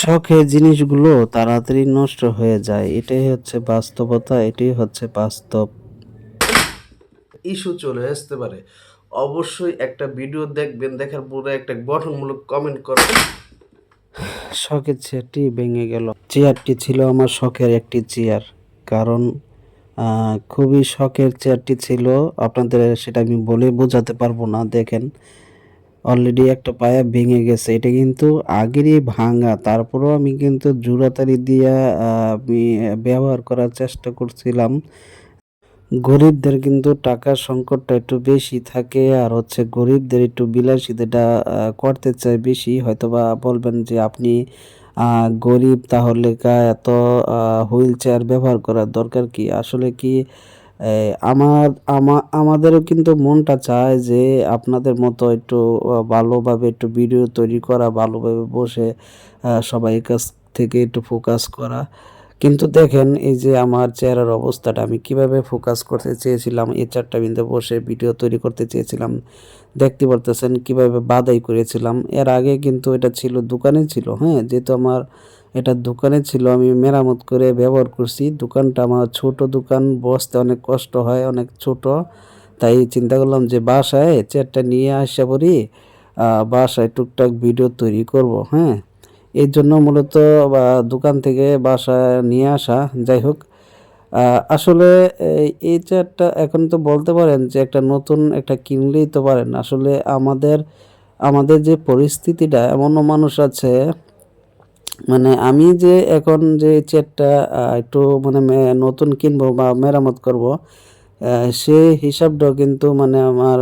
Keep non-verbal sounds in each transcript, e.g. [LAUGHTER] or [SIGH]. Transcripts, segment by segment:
শখের জিনিসগুলো তাড়াতাড়ি নষ্ট হয়ে যায়। এটাই হচ্ছে বাস্তবতা এটাই হচ্ছে বাস্তব। ইস্যু চলে আসতে পারে। অবশ্যই একটা ভিডিও দেখবেন দেখার পরে একটা গঠনমূলক কমেন্ট করবেন। শখের চেয়ারটি ভেঙে গেল। চেয়ারটি ছিল আমার শখের একটি চেয়ার। কারণ খুবই শখের চেয়ারটি ছিল। আপনাদের সেটা আমি বলে বোঝাতে পারব না দেখেন। অলরেডি একটা পায়া ভেঙে গেছে। এটা কিন্তু আগেরই ভাঙা তারপরেও আমি কিন্তু জোড়াতালি দিয়া আমি ব্যবহার করার চেষ্টা করছিলাম। গরিবদের কিন্তু টাকার সংকটটা একটু বেশি থাকে আর হচ্ছে গরিবদের একটু বিলাসিতাটা আহ, করতে চায় বেশি। হয়তোবা বলবেন যে আপনি গরিব তাহলে এত হুইল চেয়ার ব্যবহার করার দরকার কি? আসলে কি আমার আমাদেরও কিন্তু মনটা চায় যে আপনাদের মতো একটু ভালোভাবে একটু ভিডিও তৈরি করা, ভালোভাবে বসে সবাই কাছ থেকে একটু ফোকাস করা। কিন্তু দেখেন, এই যে আমার চেহারার অবস্থাটা, আমি কীভাবে ফোকাস করতে চেয়েছিলাম, এই চারটা বিন্দু বসে ভিডিও তৈরি করতে চেয়েছিলাম, দেখতে পারতেছেন কীভাবে বাদাই করেছিলাম। এর আগে কিন্তু এটা ছিল, দোকানে ছিল হ্যাঁ? যেহেতু আমার এটা দোকানে ছিল, আমি মেরামত করে ব্যবহার করছি। দোকানটা আমার ছোট দোকান, বসতে অনেক কষ্ট হয়, অনেক ছোট। তাই চিন্তা করলাম যে বাসায় চেয়ারটা নিয়ে আসা পরি বাসায় টুকটাক ভিডিও তৈরি করব হ্যাঁ? এর জন্য মূলত, বা দোকান থেকে বাসায় নিয়ে আসা, যাই হোক। আসলে, এই চেয়ারটা এখন তো বলতে পারেন যে একটা নতুন একটা কিনলেই তো পারেন। আসলে আমাদের আমাদের যে পরিস্থিতিটা, এমনও মানুষ আছে মানে আমি যে এখন যে চেয়ারটা একটু মানে নতুন কিনবো বা মেরামত করব সে হিসাবটাও কিন্তু মানে আমার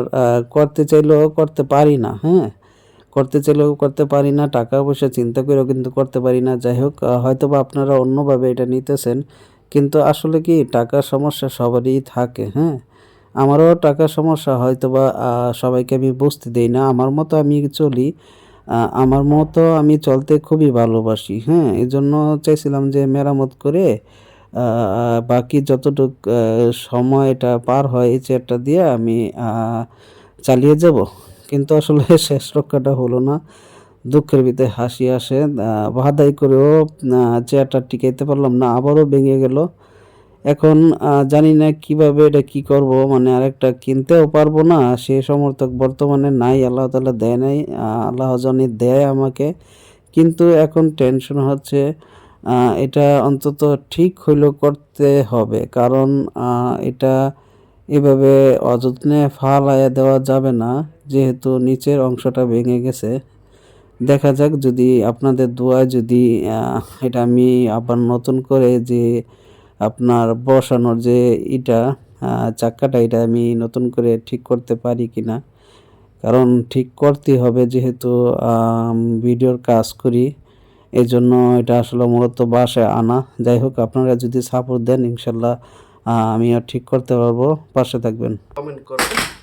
করতে চাইলেও করতে পারি না হ্যাঁ। করতে চাইলেও করতে পারি না, টাকা পয়সা চিন্তা করেও কিন্তু করতে পারি না। যাই হোক হয়তো বা আপনারা অন্যভাবে এটা নিতেছেন, কিন্তু আসলে কি টাকার সমস্যা সবারই থাকে হ্যাঁ? আমারও টাকার সমস্যা হয়তো বা সবাইকে আমি বুঝতে দিই না। আমার মতো আমি চলি আমার মতো আমি চলতে খুবই ভালোবাসি হ্যাঁ? এই জন্য চাইছিলাম যে মেরামত করে বাকি যতটুক সময় এটা পার হয়, এই চেয়ারটা দিয়ে আমি চালিয়ে যাব। কিন্তু আসলে [LAUGHS] শেষ রক্ষাটা হলো না। দুঃখের ভিতরে হাসি আসে। বাধাই করেও চেয়ারটা টিকাইতে পারলাম না, আবারও ভেঙে গেল। এখন জানি না কীভাবে এটা কি করব মানে আরেকটা কিনতেও পারব না। সে সমর্থক বর্তমানে নাই, আল্লাহ তাআলা দেয় নাই। আল্লাহ জানি দেয় আমাকে। কিন্তু এখন টেনশন হচ্ছে এটা অন্তত ঠিক হইল করতে হবে। কারণ এটা এভাবে অযত্নে ফালাইয়া দেওয়া যাবে না, যেহেতু নিচের অংশটা ভেঙে গেছে। দেখা যাক যদি আপনাদের দোয়ায় যদি এটা আমি আবার নতুন করে যে আপনার বসানোর যে এটা চাক্কাটা, এটা আমি নতুন করে ঠিক করতে পারি কি না কারণ ঠিক করতে হবে যেহেতু ভিডিওর কাজ করি এই জন্য এটা আসলে মূলত বাসায় আনা। যাই হোক, আপনারা যদি সাপোর্ট দেন, ইনশাল্লাহ আমি আর ঠিক করতে পারব। পাশে থাকবেন। কমেন্ট করবেন।